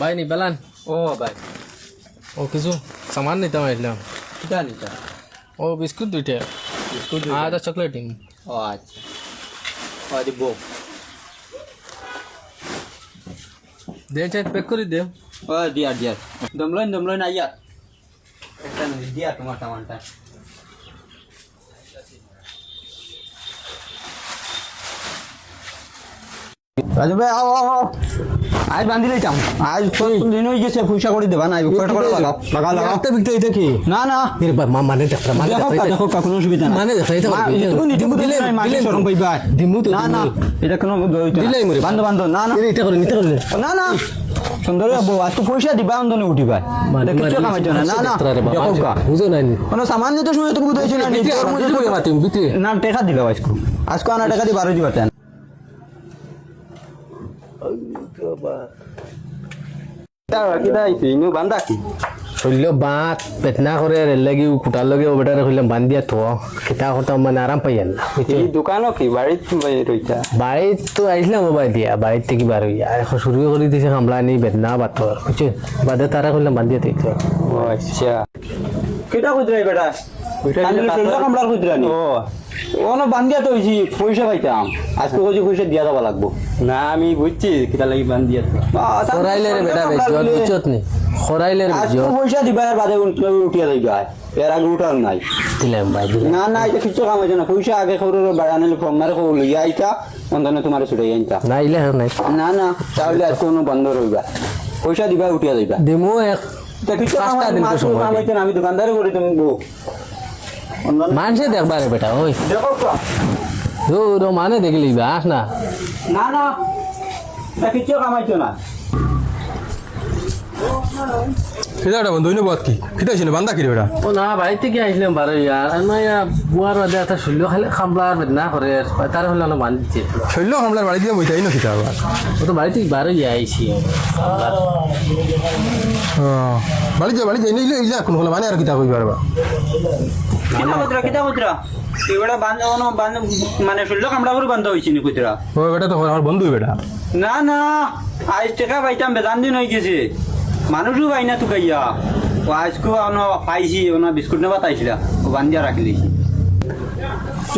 ভাই নি বেলান। ও ভাই। ও কিছু সামান নিতাম আসলাম কিটা নিতা ও বিস্কুট দুইটা? বিস্কুট আর চকলেট ও আচ্ছা। ও দিব দেন চাই প্যাক করে দে। ও দিয়া দিয়া। দমলন দমলন আইয়া। একটা দিয়া তোমার সামানটা। রাজু ভাই আও আও আজ বান্ধি লইতাম। আজ দিন হয়ে গেছে পয়সা করে দেবা না পয়সা করে লাগাও? লাগাও লাগাও। কি? না না। এর বা মানে মানে দেখো দেখো কা, কোনো অসুবিধা নাই। মানে দেখরা এটা মা, এটুকু নিটুকু দিলে মাকে শরম পাইবা। তো না না এটা কোনো দিলাই মরে। বান্ধব বান্ধব না। না এটা করে নিতে করে। না না। সুন্দর বউ আজ তো পয়সা দিবা উঠিবা কিছু কামাইছো না। না না। বুঝো নাই কোনো সামান নিতে সময় তো বুঝাইছো না না। টাকা দিবা আজকে। আজকে আনা টাকা দি বারো দিবা তেন বান্ধা কি হইল বাত পেটনা করে রে কুটার লগে ও বেটারে হইলাম বান্ধিয়া তো খিতা কথা মানে আরাম পাইয়ান না দোকানও কি? বাড়িতে রইতা বাড়িত তো আইসলাম মোবাইল দিয়া। বাড়ির থেকে বার হইয়া এখন শুরু করে দিছে কামলা নি বেদনা বাতর বুঝছ বাদে তারা করলাম বান্ধিয়া তো ও আচ্ছা। কেটা খুচরাই বেটা? কামলার খুচরানি ও ওনো বান্ধিয়া তো হইছি পয়সা পাইতাম। আজকে কইছি পয়সা দিয়া যাবা লাগবো। না আমি বুঝছি কিটা লাগি বান্ধিয়া। খরাইলে রে বেটা বেজত বুঝছত নি? খরাইলে রে আজকে পয়সা দিবা এর বাদে তুমি উঠিয়া যাইবা এর আগে উঠার নাই। দিলাম ভাই না না এটা কিছু কাম হয়েছে না। পয়সা আগে খবর বাড়ানিলে ফর্ম মারে খবর লইয়া আইতা। অন্তনে তোমার ছুটাই আনতা না ইলে নাই। না না তাহলে আজকে কোনো বন্ধ রইবা। পয়সা দিবা উঠিয়া যাইবা দিমু এক তা কিছু কাম হয়েছে আমি দোকানদারে করি তুমি মানুষে দেখবার বেটা ওই। মানে দেখলি আস না না। না কিছু কামাইছো না। এটা বন্ধু ইনো বাদ কি? কিটা হইছে না বান্দা কি বেটা? ও না বাড়ি থেকে আইসলাম বারো ইয়ার না ইয়া বুয়ার বাদে একটা শুনল খালি খামলা বেদনা করে তার হলে বান্ধিছে শৈল হামলার বাড়ি দিয়ে বইতে আইনো কিটা আবার? ও তো বাড়ি থেকে বারো ইয়া আইছি। বাড়ি দিয়ে বাড়ি দিয়ে ইলে ইলে কোন হলো মানে আর কিটা কইবার কিতা কুতরা কিতা কুতরা এবারে বান্ধ বান্ধ মানে ষোলো কামড়া করে বান্ধ হয়েছি নি কুতরা। ও বেটা তো আমার বন্ধু বেটা। না না আজ টাকা পাইতাম বেদান দিন হয়ে গেছে। মানুষও পাই না তুকাইয়া ও আজকে পাইছি ওনা বিস্কুট নেবা তাইছিলা ও বান্ধিয়া রাখলি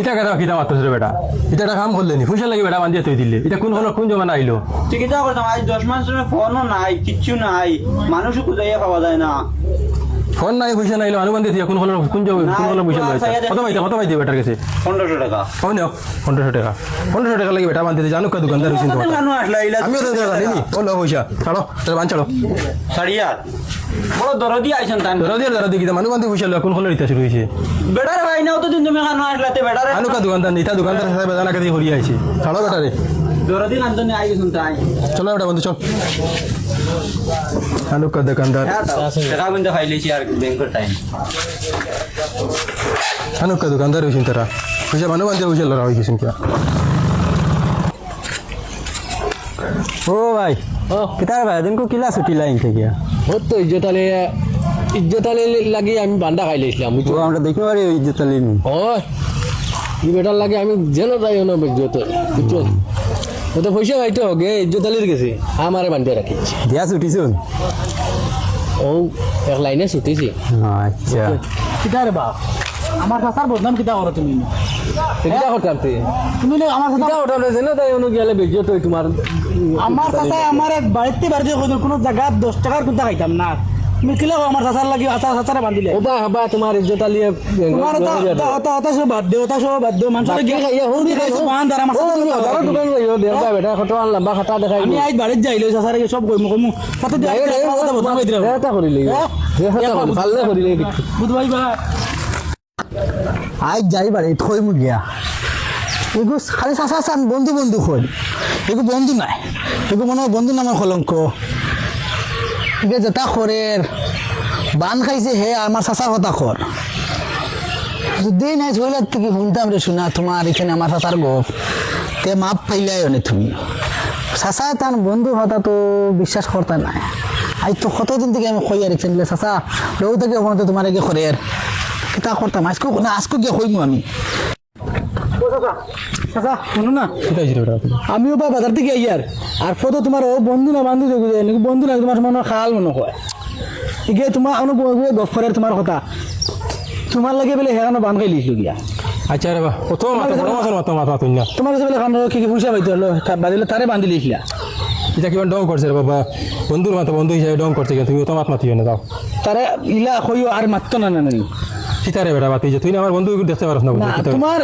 ইটা কেন কিটা মাত্র বেটা। এটা একটা কাম করলে নি পয়সা লাগি বেটা বান্ধিয়া তুই দিলে। এটা কোন কোন কোন জমানা আইলো? তুই কিতা করতাম আজ দশ মাস ফোনও নাই কিচ্ছু নাই। মানুষও খুঁজাইয়া পাওয়া যায় না। ফোন নাই পয়সা নাইলো আনু বান্ধি দিয়া কোন হলো কোন জমা কোন হলো পয়সা লইছে কত পাইতে কত পাইতে বেটার কাছে। পনেরোশো টাকা। কই নাও পনেরোশো টাকা। পনেরোশো টাকা লাগি বেটা বান্ধি জানো কা দোকানদার হইছেন ইলা আমিও তো জানি নি। ও লো পয়সা ছাড়ো তাহলে বান ছাড়ো সারিয়াত বড় দরদি আইছেন তান। ধরো দিয়ে ধরো দিয়ে মানু বান্ধি পয়সা লো কোন হলো ইতা শুরু হইছে বেটার ভাই না অতদিন তুমি খানো আসলাতে বেটারে আনু কা দোকানদার নিতা দোকানদার সাহেব জানা কাদি হরি আইছে ছাড়ো বেটা দরদি কান্তনে আই তাই। চলো বেটা বন্ধু চল। আনু কা দোকানদার টাকা কিন্তু ফাইলেছি আর ব্যাংকের টাইম আনু কা দোকানদার হইছেন তারা পয়সা মানু বান্ধি পয়সা লড়া হই গেছেন কিয়া ও ভাই ও কিতার ভাই দিন কো কিলা ছুটি লাইন থেকে ও তো ইজ্জতালে ইজ্জতালে লাগি আমি বান্ডা খাই লেছিলাম ও আমরা দেখতে পারি ওই যে তালিন ও ই বেটার লাগে আমি যেন যাই না ইজ্জত বুঝছ ও তো পয়সা খাইতে হোক ইজ্জতালির গেছে আমারে বান্ধিয়া রাখিছে দিয়া ছুটিছুন ও এক লাইনে ছুটিছি। আচ্ছা। কিতা রে বাপ? আমার চাচার বদনাম কিতা করো তুমি? কিটা করতাম তুই তুমি নে আমার চাচা কিটা করতাম যেন তাই অনু গেলে বেজ্জত হয় তোমার আমার চাচা আমার বাড়িতে বাড়িতে কোনো জায়গা দশ টাকার কুত্তা খাইতাম না। তুমি কিলে আমার চাচার লাগি আচার চাচারে বান্ধিলে। ওবা হবা তোমার ইজ্জত আলিয়ে তোমার ওটা ওটা ওটা সব বাদ দিও ওটা সব বাদ দিও মানুষের গিয়ে ইয়ে খাইছো পান দ্বারা আমার চাচার লগে দোকান দোকান দেবা বেটা খটো লম্বা খাতা দেখাই আমি আজ বাড়িতে যাইলো চাচারে সব কইমু কইমু কত দিয়ে কথা বদনাম কইতে রাখো এটা করিলি ভালে করিলি বুধবাই বা। আজ যাই বাড়ি থই মু গিয়া। এগু খালি চাচা চান বন্ধু বন্ধু কই এগু বন্ধু নাই। এগু মনে বন্ধু নামের কলঙ্ক এগে যেটা করের। বান খাইছে হে আমার চাচার কথা কর। যদি নাই ধরলে থেকে শুনতাম রে শোনা তোমার এখানে আমার চাচার গপ। তে মাপ পাইলাই অনে তুমি? চাচা তার বন্ধু হতা তো বিশ্বাস করতা নাই। আজ তো কতদিন থেকে আমি কই আর এখানে চাচা। লৌ থেকে তোমার এগে করের কিতা করতাম আজকে না, আজকে গিয়ে কইমু আমি চাচা শোনো না কিতা হয়েছিল বেটা আমিও বা বাজার থেকে আইয়ার। আর ফটো তোমার ও বন্ধু না বান্ধব দেখো বন্ধু না তোমার মনে খাল মনে হয় ইগে তোমার অনু গফরের তোমার কথা। তোমার লাগে বলে হেরানো বান খাই লিখলো গিয়া। আচ্ছা রে বা কত মাথা বড় মাছের মাথা মাথা তুই না তোমার কাছে বলে খান কি কি পয়সা পাইতে হলো বাদিলে তারে বান্ধি লিখলা এটা কিমান ডং করছে রে বাবা। বন্ধুর মাথা বন্ধু হিসাবে ডং করছে তুমি তো মাত মাতিও না তারে ইলা কইও আর মাত্র না না নানি কিতা বেটা বাতি যে তুই আমার বন্ধু দেখতে পারছ না তোমার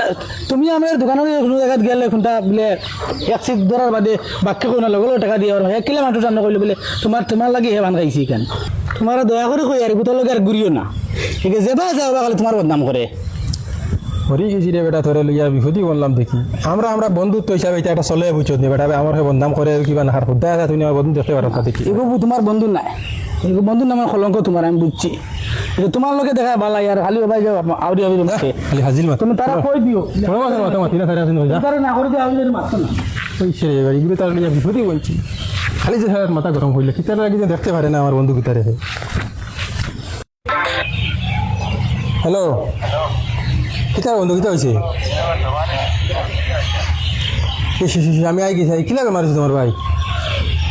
তুমি আমার দোকানে কোনো জায়গায় গেলে কোনটা বলে এক সিট ধরার বাদে বাক্য কোনো লগলো টাকা দিয়ে আর এক কিলো মাত্র রান্না করলে বলে তোমার তোমার লাগে হে বান খাইছি কেন? তোমার দয়া করে কই আর গুতো লগে আর ঘুরিও না। ঠিক আছে যেবা যাও খালি তোমার বদনাম করে মরি গেছি রে বেটা তোরে লইয়া বিপদই বললাম দেখি। আমরা আমরা বন্ধুত্ব হিসাবে এটা একটা চলে বুঝছ নি বেটা আমার বদনাম করে কিবা না খুদা আছে তুই আমার বন্ধু দেখতে পারছ না দেখি। এগো তোমার বন্ধু নাই। এগো বন্ধু নামের কলঙ্ক তোমার আমি বুঝছি তোমার লোকে দেখা ভালো আর খালি ভাই যাও আউরি আউরি মাকে খালি হাজির মাত। তুমি তারা কই দিও। বড় মাথা আসেন যা। তারা না করে দিও আউরি মারতো না ওই সে এবার এগুলো তার লইয়া বিপদই বলছি। খালি যে সারা মাথা গরম হইলে কিতার লাগে যে দেখতে পারে না আমার বন্ধু কিতারে হ্যালো কিতার বন্ধু কিতা হয়েছে আমি আই গেছি কি লাগে মারিছি তোমার ভাই?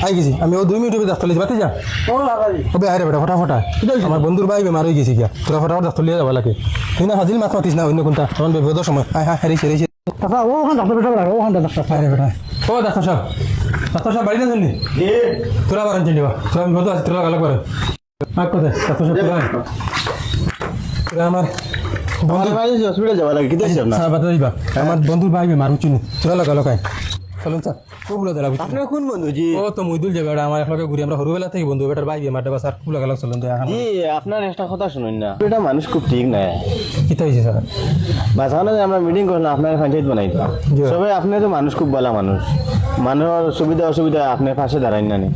আই গেছি। আমি ও দুই মিনিট ডাক্তার লিখে বাতি যা। ও ওবে আরে বেটা ফটাফটা আমার বন্ধুর ভাই বেমার হয়ে গেছি গিয়া। তোরা ফটাফট ডাক্তার লিয়ে যাবা লাগে। তুই না হাজিল মাছ মাতিস না অন্য কোনটা। তখন বিপদের সময়। আয় হ্যাঁ হারিয়েছে হারিয়েছে। তাছা ও ওখান ডাক্তার বেটা রাখো ওখান ডাক্তার আরে বেটা। ও ডাক্তার সাহেব ডাক্তার সাহেব বাড়ি না শুনলি তোরা বারান চলি বা তোরা বিপদ আছে তোরা গালাক বারে আর কোথায় ডাক্তার সাহেব তোরা তোরা আমার বন্ধু। হসপিটাল যাওয়া লাগে কিতা হিসাব না। সারা বাতা দিবা আমার বন্ধুর ভাই বেমার উচিনি তোরা লাগা চলুন স্যার। ও বুলা দেলা বুঝছি আপনার কোন বন্ধু? জি। ও তো মইদুল যাবে ওটা আমার একলগে ঘুরি। আমরা সরুবেলা থেকে বন্ধু বেটার ভাই বেমার দেবা স্যার বুলা গালাক চলুন দেয়া জি আপনার একটা কথা শুনুন না। এটা মানুষ খুব ঠিক নাই কিতা হয়েছে স্যার? যে আমরা মিটিং করলাম আপনার পঞ্চায়েত বানাই। সবাই আপনি তো মানুষ খুব ভালো মানুষ। মানুষের সুবিধা অসুবিধা আপনার পাশে দাঁড়াই না নি।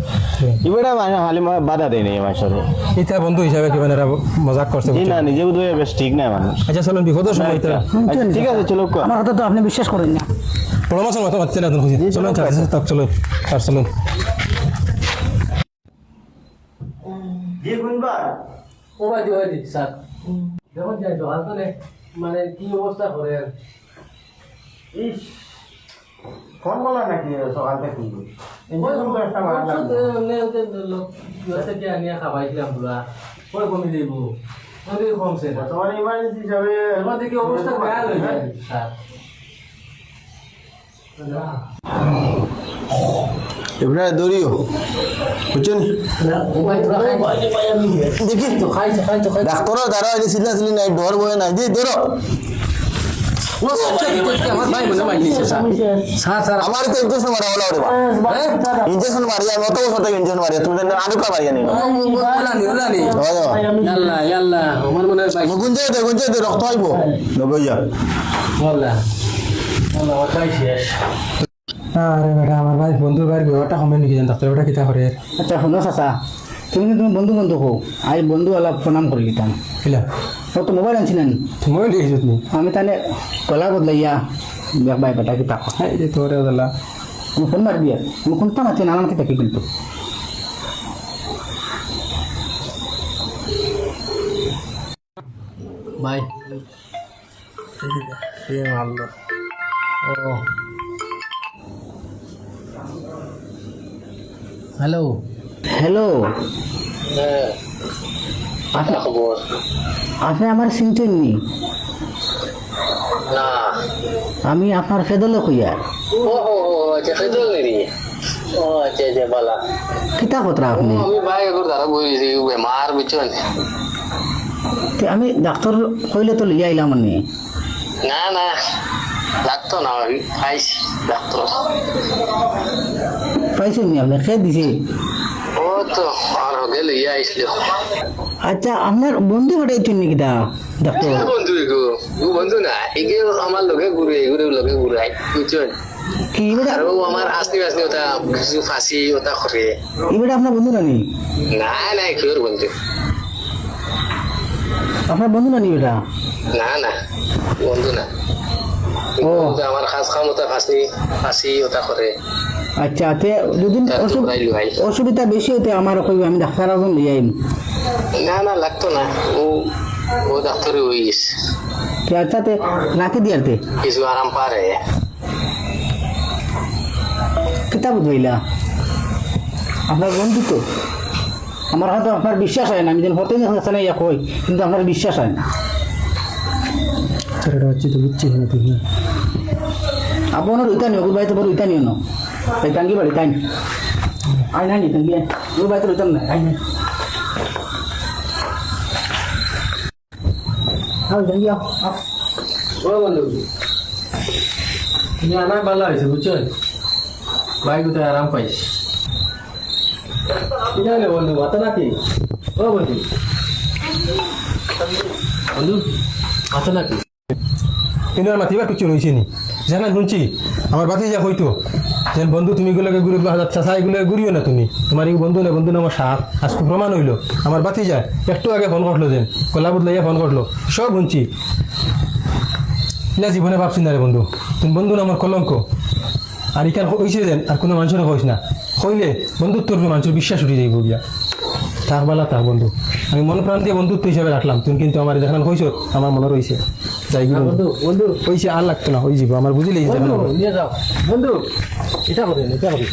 এবারে মানে হালি মা- বাধা দেয় নাই মানুষের এটা বন্ধু হিসাবে কি মানে মজাক করছে জি না নিজে বোধ বেশ ঠিক নাই মানুষ। আচ্ছা চলুন বিপদের সময় আচ্ছা, ঠিক আছে চলো আমার কথা তো আপনি বিশ্বাস করেন না। বড় মাছের মাথা না হালকা মানে কি অবস্থা করে আর ফোন বলা নাকি সকাল থেকে খাবাইছিলাম পুরা পরে কমে যাইব কমছে তোমার ইমার্জেন্সি হিসাবে এবার দেখি অবস্থা বেয়া হয়ে যায় স্যার এবারে দৌড়িও। বুঝছেন? দেখি। দ্বারা নাই ডর বয়ে নাই। যে ধরো আমার তো ইঞ্জেকশন মারা হলো রে ইঞ্জেকশন মারি অত বছর থেকে ইঞ্জেকশন মারি তুমি আলু কা মারি জানি ইয়াল্লা ইয়াল্লা আমার মনে হয় গুঞ্জে দে গুঞ্জে দে রক্ত আইবো। নগইয়া আরে বেটা আমার ভাই বন্ধুর ভাই ব্যাপারটা কমে নাকি জান ডাক্তার বেটা কিতা করে? আচ্ছা শোনো চাচা তুমি কিন্তু তুমি বন্ধু বন্ধু হো আই বন্ধু অলপ প্রণাম করে দিতাম কিলা? ও তো মোবাইল আনছিলেন মই লিখিছো তুমি আমি তাহলে গলা বদলাইয়া দেখ ভাই বেটা কি তাকো এই যে তোরে ওদালা আমি ফোন মারবি আর আমি কোনটা মারছি না আমাকে থাকি কিন্তু। ভাই ও হ্যালো হ্যালো আপনি আমার চিনতেন নি না। আমি আপনার ফেদলে কইয়া আচ্ছা আচ্ছা আচ্ছা বালা। কিতা কথা আপনি? আমি ডাক্তার কইলে তো লিয়া আইলাম না না। ডাক্তার না আমি খাইছি ডাক্তার। পাইছেন নি আপনি খেয়ে দিছে? ও তো আর হগে লইয়া আইছিল। আচ্ছা আপনার বন্ধু হটাইছেন নাকি দা ডাক্তার? বন্ধু এগো? ও বন্ধু না এগে আমার লগে ঘুরে এগুলো লগে ঘুরাই বুঝছেন? কি আর আমার আসনি আসনি ওটা কিছু ফাঁসি ওটা করে। এবারে আপনার বন্ধু নানি না? না কিওর বন্ধু? আপনার বন্ধু নানি এটা না না বন্ধু না। আমার খাস খাম ওটা ফাঁসি ফাঁসি ওটা করে আচ্ছা তে যদি। অসুবিধা বেশি হতে আমার আমি ডাক্তার আইম না না লাগতো না। ও ও ডাক্তারে হয়ে আচ্ছা তে দিয়ারতে কিছু আরাম পারে কিতাব বুঝাইলা আপনার বন্ধু তো আমার হয়তো আপনার বিশ্বাস হয় না আমি যেন হতে না ইয়া কই কিন্তু আপনার বিশ্বাস হয় না। ছেলেটা হচ্ছে তো বুঝছি না তুই আপনার ওইটা নিও ওই বাড়িতে বড় ওইটা নিও না তাই টাঙ্গি বাড়ি তাই আই নাই টাঙ্গি ওই বাড়িতে ওইটা না আই নাই আও টাঙ্গি আও আও। ও বন্ধু তুমি আমার ভালো হয়েছে বুঝছ ভাই কোথায় আরাম পাইস কি জানে বন্ধু মাথা নাকি ও বন্ধু বন্ধু মাথা নাকি কিন্তু আমার মাতিবা কিছু রয়েছে নি জানা শুনছি। আমার বাতি যা হইতো যেন বন্ধু তুমি গুলোকে ঘুরে চাষা এগুলো ঘুরিও না তুমি। তোমার এই বন্ধু না বন্ধু না আমার সাপ। আজকে প্রমাণ হইল, আমার বাতি যায়। একটু আগে ফোন করল যেন। কলা বদলাইয়া ফোন করল। সব শুনছি। না জীবনে ভাবছি না রে বন্ধু। তুমি বন্ধু না আমার কলঙ্ক। আর ইকান হয়েছে যেন, আর কোনো মানুষের হইস না। হইলে বন্ধুত্বর উপরে মানুষের বিশ্বাস উঠে যাইব গিয়া। তার বেলা তার বন্ধু। আমি মন প্রাণ দিয়ে বন্ধুত্ব হিসাবে রাখলাম। তুমি কিন্তু আমার যেখানে হয়েছ আমার মনে রয়েছে যাই বন্ধু বন্ধু। আর লাগতো না ওই জীব আমার বুঝলেই বন্ধু নিয়ে যাও। বন্ধু এটা করে এটা করেন